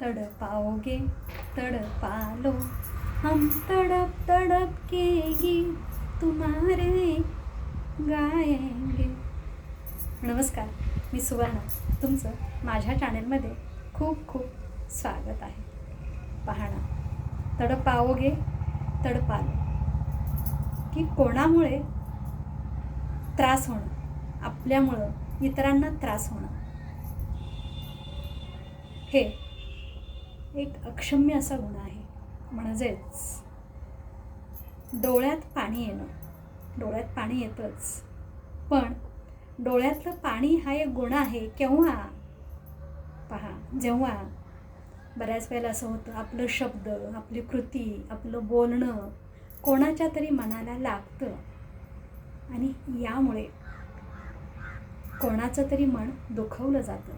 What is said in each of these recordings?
तड़पाओगे तड़पालो. हम तड़प तड़प के गीत तुम्हारे गाएंगे नमस्कार मी सुवर्णा. तुमचं माझ्या चॅनेलमध्ये खूप खूप स्वागत आहे. पाहणं तडपाओगे तडपालो. की कोणामुळे त्रास होणं? आपल्यामुळं इतरांना त्रास होणं. हे एक अक्षम्य असा गुण आहे. म्हणजेच डोळ्यात पाणी येणं. डोळ्यात पाणी येतंच. पण डोळ्यातलं पाणी हा एक गुण आहे केव्हा? पहा जेव्हा बऱ्याच वेळेला असं होतं आपलं शब्द आपली कृती आपलं बोलणं कोणाच्या तरी मनाला लागतं. आणि यामुळे कोणाचं तरी मन दुखवलं जातं.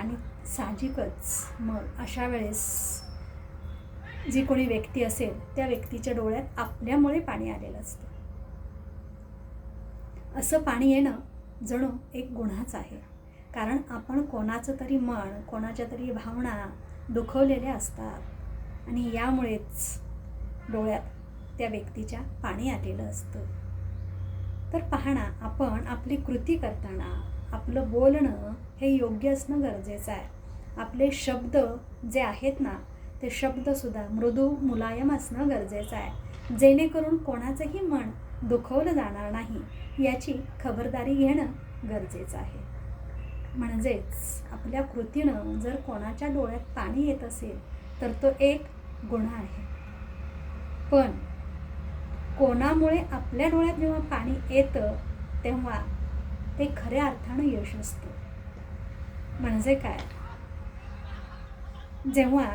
आणि साहजिकच मग अशा वेळेस जी कोणी व्यक्ती असेल त्या व्यक्तीच्या डोळ्यात आपल्यामुळे पाणी आलेलं असतं. असं पाणी येणं जणू एक गुन्हाच आहे. कारण आपण कोणाचं तरी मन कोणाच्या तरी भावना दुखवलेल्या असतात आणि यामुळेच डोळ्यात त्या व्यक्तीच्या पाणी आलेलं असतं. तर पाहणा आपण आपली कृती करताना आपलं बोलणं हे योग्य असणं गरजेचं आहे. आपले शब्द जे आहेत ना ते शब्दसुद्धा मृदू मुलायम असणं गरजेचं आहे. जेणेकरून कोणाचंही मन दुखवलं जाणार नाही याची खबरदारी घेणं गरजेचं आहे. म्हणजेच आपल्या कृतीनं जर कोणाच्या डोळ्यात पाणी येत असेल तर तो एक गुन्हा आहे. पण कोणामुळे आपल्या डोळ्यात जेव्हा पाणी येतं तेव्हा ते खऱ्या अर्थानं यश असतं. म्हणजे काय? जेव्हा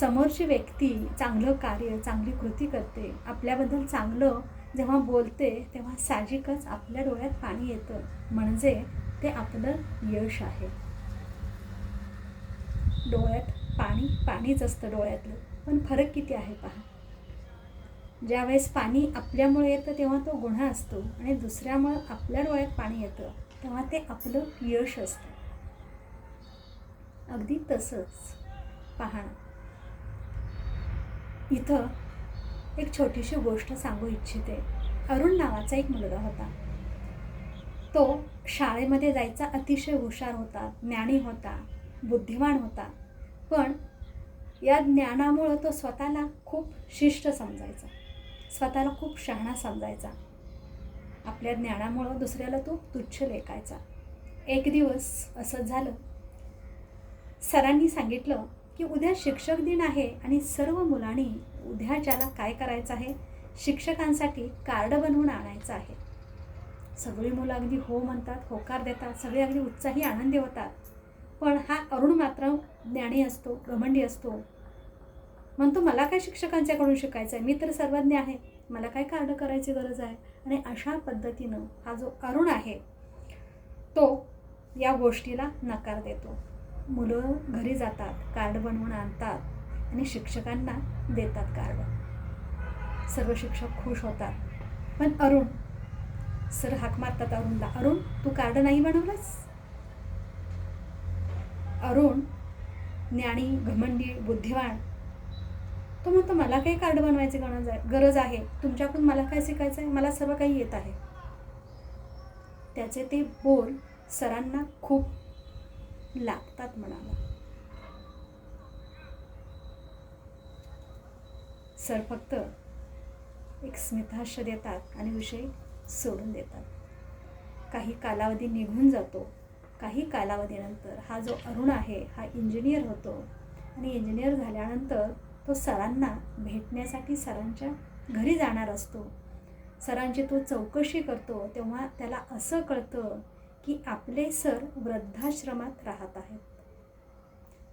समोरची व्यक्ती चांगलं कार्य चांगली कृती करते आपल्याबद्दल चांगलं जेव्हा बोलते तेव्हा साहजिकच आपल्या डोळ्यात पाणी येतं. म्हणजे ते आपलं यश आहे. डोळ्यात पाणी पाणीच असतं डोळ्यातलं. पण फरक किती आहे पहा. ज्यावेळेस पाणी आपल्यामुळे येतं तेव्हा तो गुन्हा असतो. आणि दुसऱ्यामुळं आपल्या डोळ्यात पाणी येतं तेव्हा ते आपलं यश असतं. अगदी तसंच. पाहणं इथं एक छोटीशी गोष्ट सांगू इच्छिते. अरुण नावाचा एक मुलगा होता. तो शाळेमध्ये जायचा अतिशय हुशार होता ज्ञानी होता बुद्धिमान होता. पण या ज्ञानामुळं तो स्वतःला खूप शिष्ट समजायचा. स्वतःला खूप शहाणा समजायचा. आपल्या ज्ञानामुळं दुसऱ्याला तो तुच्छ लेखायचा. एक दिवस असं झालं सरांनी सांगितलं की उद्या शिक्षक दिन आहे आणि सर्व मुलांनी उद्या ज्याला काय करायचं आहे? शिक्षकांसाठी कार्ड बनवून आणायचं आहे. सगळी मुलं अगदी हो म्हणतात होकार देतात सगळे अगदी उत्साही आनंदी होतात. पण हा अरुण मात्र ज्ञानी असतो घमंडी असतो. म्हणतो मला काय शिक्षकांच्याकडून शिकायचं आहे मी तर सर्वज्ञ आहे. मला काय कार्ड करायची गरज आहे? आणि अशा पद्धतीनं हा जो अरुण आहे तो या गोष्टीला नकार देतो. मुलं घरी जातात कार्ड बनवून आणतात आणि शिक्षकांना देतात कार्ड. सर्व शिक्षक खुश होतात. पण अरुण सर हाक मारतात अरुणला. अरुण तू कार्ड नाही बनवलंस? अरुण ज्ञानी घमंडी बुद्धिवान. तो म्हणतो मला काही कार्ड बनवायची गरज आहे गरज आहे. तुमच्याकडून मला काय शिकायचं आहे? मला सर्व काही येत आहे. त्याचे ते बोल सरांना खूप लागतात म्हणाला. सर फक्त एक स्मिताश देतात आणि विषय सोडून देतात. काही कालावधी निघून जातो. काही कालावधीनंतर हा जो अरुण आहे हा इंजिनियर होतो. आणि इंजिनियर झाल्यानंतर तो सरांना भेटण्यासाठी सरांच्या घरी जाणार असतो. सरांची तो चौकशी करतो तेव्हा त्याला असं कळतं की आपले सर वृद्धाश्रमात राहत आहेत.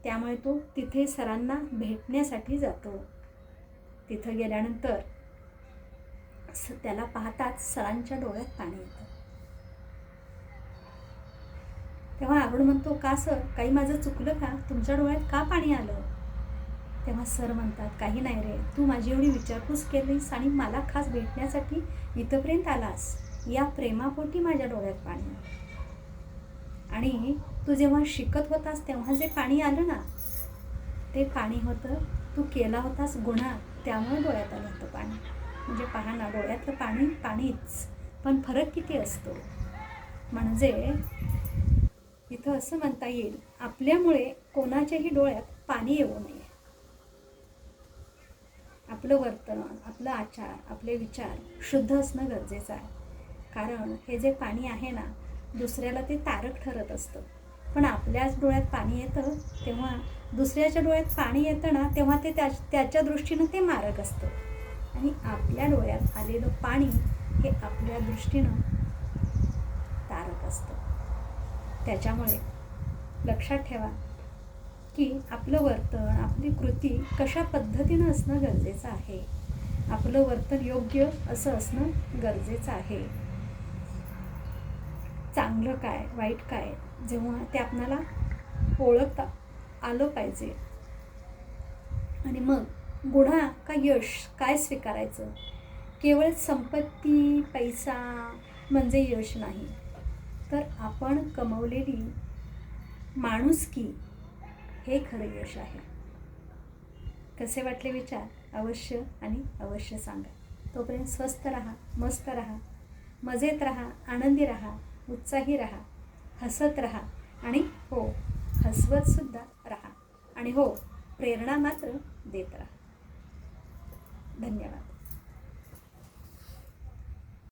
त्यामुळे तो तिथे सरांना भेटण्यासाठी जातो. तिथं गेल्यानंतर स त्याला पाहताच सरांच्या डोळ्यात पाणी येतं. तेव्हा अरुण म्हणतो का सर? काही माझं चुकलं का? तुमच्या डोळ्यात का पाणी आलं? तेव्हा सर म्हणतात काही नाही रे. तू माझी एवढी विचारपूस केलीस आणि मला खास भेटण्यासाठी इथंपर्यंत आलास. या प्रेमापोटी माझ्या डोळ्यात पाणी आलं. आणि तू जेव्हा शिकत होतास तेव्हा जे पाणी आलं ना ते पाणी होतं. तू केला होतास गुन्हा त्यामुळे डोळ्यात आलं होतं पाणी. म्हणजे पहा ना डोळ्यातलं पाणी पाणीच. पण फरक किती असतो? म्हणजे इथं असं म्हणता येईल आपल्यामुळे कोणाच्याही डोळ्यात पाणी येऊ नये. आपलं वर्तन आपलं आचार आपले विचार शुद्ध असणं गरजेचं आहे. कारण हे जे पाणी आहे ना दुसऱ्याला ते तारक ठरत असतं. पण आपल्याच डोळ्यात पाणी येतं तेव्हा दुसऱ्याच्या डोळ्यात पाणी येतं ना तेव्हा ते त्या त्याच्या दृष्टीनं ते मारक असतं. आणि आपल्या डोळ्यात आलेलं पाणी हे आपल्या दृष्टीनं तारक असतं. त्याच्यामुळे लक्षात ठेवा की आपलं वर्तन आपली कृती कशा पद्धतीनं असणं गरजेचं आहे? आपलं वर्तन योग्य असं असणं गरजेचं आहे. चांगलं काय वाईट काय जेव्हा ते आपणाला ओळखता आलं पाहिजे. आणि मग गुन्हा का यश काय स्वीकारायचं? केवळ संपत्ती पैसा म्हणजे यश नाही. तर आपण कमवलेली माणुसकी हे खरं यश आहे? कसे वाटले विचार? अवश्य आणि अवश्य सांगा. तोपर्यंत स्वस्त राहा मस्त राहा मजेत राहा आनंदी राहा. उत्साही राहा हसत राहा आणि हो हसवतसुद्धा राहा आणि हो प्रेरणा मात्र देत राहा. धन्यवाद.